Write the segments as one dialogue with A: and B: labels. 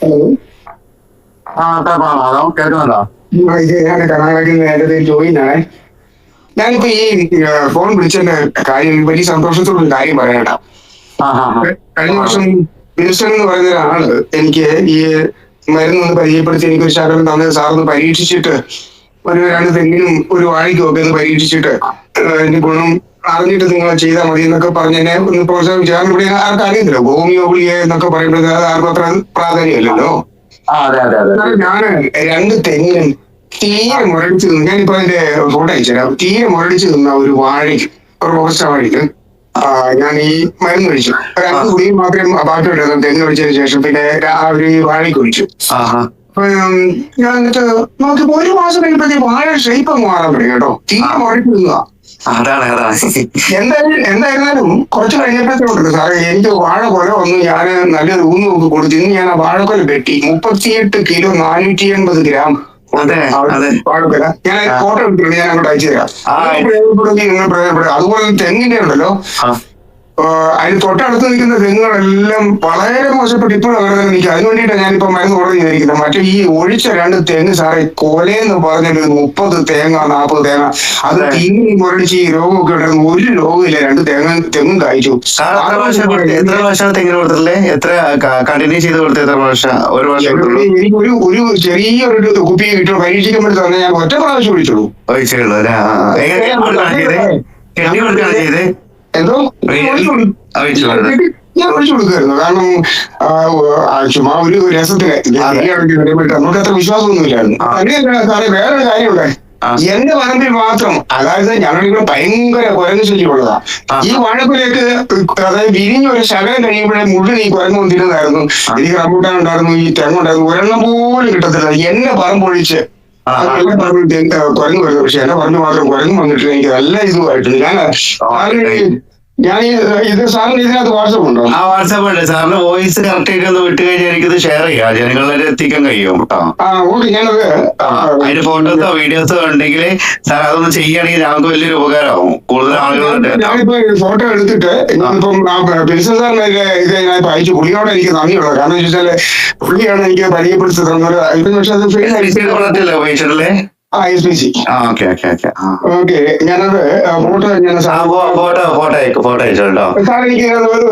A: Hello
B: ആ കേൾക്കണോ hello കേൾക്കുന്നുണ്ടോ?
A: ആ, ഇത് ഞാൻ കർണാടകയിൽ നേരത്തെ ജോയിൻ ആണേ. ഞാനിപ്പോ ഈ ഫോൺ വിളിച്ചതിന്റെ കാര്യം വലിയ സന്തോഷത്തോടെ ഒരു കാര്യം പറയണ്ട
B: ആ ആ ആ.
A: കഴിഞ്ഞ വർഷം വിൽസൺ എന്ന് പറയുന്ന ഒരാൾ എനിക്ക് ഈ മരുന്ന് ഒന്ന് പരിചയപ്പെടുത്തി എനിക്ക് ഒരു ശകലം തന്നെ സാറൊന്ന് പരീക്ഷിച്ചിട്ട് ഒരു രണ്ട് തെങ്ങിനും ഒരു വാഴയ്ക്കും ഒക്കെ ഒന്ന് പരീക്ഷിച്ചിട്ട് ഇതിന്റെ ഗുണം അറിഞ്ഞിട്ട് നിങ്ങൾ ചെയ്താൽ മതി എന്നൊക്കെ പറഞ്ഞതിനെ ഒന്ന് പ്രോത്സാഹിപ്പിച്ചു. കാരണം ഇവിടെ ആർക്കും അറിയത്തില്ല. ഹോമിയോ ഗുളിക എന്നൊക്കെ പറയുമ്പോഴത്തേക്ക് അത് ആർക്കും അത്ര പ്രാധാന്യമല്ലല്ലോ. ഞാൻ രണ്ട് തെങ്ങിനും തീരെ മുരടിച്ച് നിന്ന് ഞാനിപ്പോ അതിന്റെ ഫോട്ടോ അയച്ചുതരാം. തീരെ മുരടിച്ച് നിന്ന ഒരു വാഴയ്ക്ക് ഒരു റോബസ്റ്റ വാഴയ്ക്ക് ഞാൻ ഈ മരുന്ന് ഒഴിച്ചു രണ്ട് കുടിയും മാത്രമേ ബാക്കിയുണ്ടായിരുന്നു തെങ്ങ് ഒഴിച്ചതിന് ശേഷം പിന്നെ ആ ഒരു വാഴയ്ക്ക് ഒഴിച്ചു. ഉം, ഞാൻ എന്നിട്ട് നോക്കിയപ്പോ ഒരു മാസം കഴിയുമ്പോഴത്തേക്ക് വാഴ ഷേപ്പ് അങ്ങ് മാറാൻ തുടങ്ങി കേട്ടോ. തീരെ മുഴപ്പിടുക
B: അതാണ് അതാണ്.
A: എന്തായാലും എന്തായിരുന്നാലും കുറച്ച് കഴിഞ്ഞപ്പോഴത്തേക്കുണ്ട് സാറേ. എനിക്ക് വാഴക്കൊല വന്നു. ഞാൻ നല്ല ഊന്ന് നോക്കി കൊടുത്തു. ഇന്ന് ഞാൻ ആ വാഴക്കൊല വെട്ടി. മുപ്പത്തിയെട്ട് കിലോ നാനൂറ്റി എൺപത് ഗ്രാം വാഴക്കൊല. ഞാൻ ഫോട്ടോ എടുത്തിട്ടുണ്ട്. ഞാൻ അങ്ങോട്ട് അയച്ചു തരാം.
B: ആ.
A: നിങ്ങൾ പ്രയോജനപ്പെടുമെങ്കിൽ നിങ്ങൾ പ്രയോജനപ്പെടുക അതുപോലെ തെങ്ങിന്റെ ഉണ്ടല്ലോ. അതിന് തൊട്ടടുത്ത് നിൽക്കുന്ന തെങ്ങുകളെല്ലാം വളരെ മോശപ്പെട്ട്. ഇപ്പോഴും അങ്ങനെ നിൽക്കുക. അതിന് വേണ്ടിയിട്ടാണ് ഞാനിപ്പോ മരുന്ന് ഓർഡർ ചെയ്തിരിക്കുന്നത്. മറ്റേ ഈ ഒഴിച്ച രണ്ട് തെങ്ങ് സാറേ കൊലയെന്ന് പറഞ്ഞൊരു മുപ്പത് തേങ്ങ നാൽപ്പത് തേങ്ങ. അത്. തീങ്ങി മുരടിച്ച് ഈ രോഗമൊക്കെ ഉണ്ടായിരുന്നു. ഒരു രോഗമില്ല. രണ്ട് തേങ്ങ തെങ്ങും കഴിച്ചു
B: എത്ര പ്രാവശ്യം കൊടുത്തു? എത്ര പ്രാവശ്യമാണ് തെങ്ങിന് കൊടുത്തില്ലേ എത്ര കണ്ടിന്യൂ ചെയ്ത് കൊടുത്തത് എത്ര പ്രാവശ്യം? ഒരു പ്രാവശ്യം
A: എനിക്ക് ഒരു ഒരു ചെറിയൊരു കുപ്പി കിട്ടും. വേണ്ടി തന്നെ ഞാൻ ഒറ്റ പ്രാവശ്യം ഒഴിച്ചുള്ളൂ.
B: ഒഴിച്ചുള്ളൂ അല്ലേ. എങ്ങനെയാണ് ചെയ്തത്
A: എന്തോ? ഞാൻ ഒഴിച്ചു കൊടുക്കുമായിരുന്നു കാരണം ചുമ്മാ ഒരു രസത്തിന് നമുക്ക് അത്ര വിശ്വാസമൊന്നുമില്ലായിരുന്നു. അങ്ങനെയല്ല സാറേ വേറൊരു കാര്യമുണ്ട്. എന്റെ പറമ്പിൽ മാത്രം അതായത് ഞങ്ങളിവിടെ ഭയങ്കര കുരങ്ങ് ശല്യമുള്ളതാ. ഈ വാഴക്കുലയൊക്കെ അതായത് വിരിഞ്ഞ ഒരു ശകലം കഴിയുമ്പോഴേ മുഴുവൻ ഈ കുരങ്ങ് വന്നിരുന്നായിരുന്നു
B: ഈ
A: എനിക്ക് റംബൂട്ടാൻ ഉണ്ടായിരുന്നു ഈ തെങ്ങുണ്ടായിരുന്നു ഒരെണ്ണം പോലും കിട്ടത്തില്ല എന്നെ പറമ്പൊഴിച്ച്
B: ആ, ആ.
A: എല്ലാ പറമ്പിൽ തെങ്ങ് കുരങ്ങ് വരുന്നു പക്ഷെ എന്റെ പറമ്പിൽ മാത്രം കുരങ്ങ് വന്നിട്ടില്ല എനിക്ക് നല്ല ഇതുമായിട്ടുണ്ട് ഞാൻ ഇത് സാറിന് ഇതിനകത്ത് വാട്സപ്പ് ഉണ്ടോ?
B: ആ വാട്സാപ്പ് ഉണ്ട്. സാറിന് വോയിസ് കറക്റ്റ് ആയിട്ട് ഒന്ന് വിട്ട് കഴിഞ്ഞാൽ എനിക്കിത് ഷെയർ ചെയ്യാം. ജനങ്ങളിലേക്ക് എത്തിക്കാൻ കഴിയും കേട്ടോ.
A: ഞാനത്
B: അതിന്റെ ഫോട്ടോസോ വീഡിയോസോ ഉണ്ടെങ്കിൽ സാർ അതൊന്ന് ചെയ്യുകയാണെങ്കിൽ ഞങ്ങൾക്ക് വലിയൊരു ഉപകാരമാവും. കൂടുതൽ ആളുകളുണ്ട്
A: ഞാനിപ്പോ ഫോട്ടോ എടുത്തിട്ട് ഞാനിപ്പം ബിൽസൺ സാറിന് ഇത് ഞാനിപ്പോ അയച്ചു. പുള്ളിയോടെ എനിക്ക് നന്ദിയുള്ളത്. കാരണം വെച്ചാൽ പുള്ളിയാണ് എനിക്ക് പരിചയപ്പെടുത്തി തന്നത്. പക്ഷെ അത് ഫെയിൽ ആയി
B: പ്രൊഡക്റ്റല്ലേ ഉപയോഗിച്ചിട്ടുള്ളേ?
A: ആ S B C
B: okay okay okay.
A: Okay ഞാനത് ഫോട്ടോ ഞാൻ
B: ഫോട്ടോ ഫോട്ടോ അയക്കും ഫോട്ടോ അയച്ചോട്ടോ
A: സാർ എനിക്ക്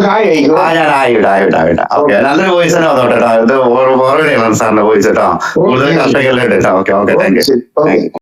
A: ഹായ് അയക്കും.
B: ആ ഞാൻ ആയിട്ടാ ആയിട്ടാ ആയിട്ടാ ഓക്കെ. നല്ലൊരു വോയിസ് തന്നെ വന്നോട്ടെ കേട്ടോ. ഇത് ചെയ്യണം സാറിന്റെ വോയിസ് കേട്ടോ. കൂടുതൽ കേട്ടോ ഓക്കെ ഓക്കെ താങ്ക് യു